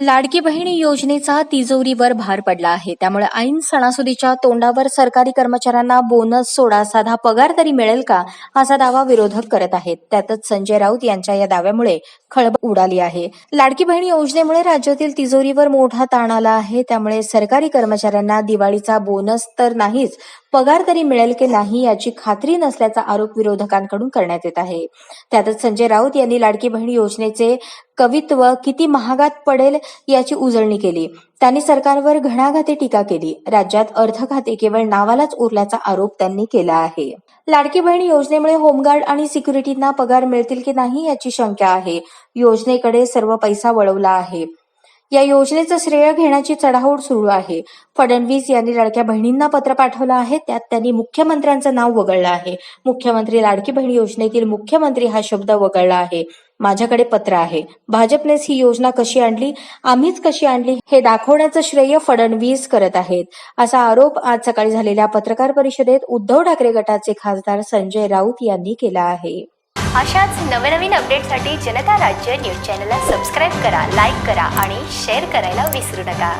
लाडकी बहीण योजनेचा तिजोरीवर भार पडला आहे. त्यामुळे ऐन सणासुदीच्या तोंडावर सरकारी कर्मचाऱ्यांना बोनस सोडा साधा पगार तरी मिळेल का? असा दावा विरोधक करत आहेत. त्यातच संजय राऊत यांच्या या दाव्यामुळे खळबळ उडाली आहे. लाडकी बहीण योजनेमुळे राज्यातील तिजोरीवर मोठा ताण आला आहे. त्यामुळे सरकारी कर्मचाऱ्यांना दिवाळीचा बोनस तर नाहीच पगार तरी मिळेल की नाही याची खात्री नसल्याचा आरोप विरोधकांकडून करण्यात येत आहे. त्यातच संजय राऊत यांनी लाडकी बहीण योजनेचे कवित्व किती महागात पडेल याची उजळणी केली. त्यांनी सरकारवर घणाघाती टीका केली. राज्यात अर्थखाते केवळ नावालाच उरल्याचा आरोप त्यांनी केला आहे. लाडकी बहीण योजनेमुळे होमगार्ड आणि सिक्युरिटींना पगार मिळतील की नाही याची शंका आहे. योजनेकडे सर्व पैसा वळवला आहे. या योजनेचं श्रेय घेण्याची चढाओढ सुरू आहे. फडणवीस यांनी लाडक्या बहिणींना पत्र पाठवलं आहे. त्यात त्यांनी मुख्यमंत्र्यांचं नाव वगळलं आहे. मुख्यमंत्री लाडकी बहीण योजनेतील मुख्यमंत्री हा शब्द वगळला आहे. माझ्याकडे पत्र आहे. भाजपनेच ही योजना कशी आणली? आम्हीच कशी आणली? हे दाखवण्याचं श्रेय फडणवीस करत आहेत. असा आरोप आज सकाळी झालेल्या पत्रकार परिषदेत उद्धव ठाकरे गटाचे खासदार संजय राऊत यांनी केला आहे. अशाच नवनवीन अपडेटसाठी जनता राज्य न्यूज चॅनलला सबस्क्राईब करा लाईक करा आणि शेअर करायला विसरू नका.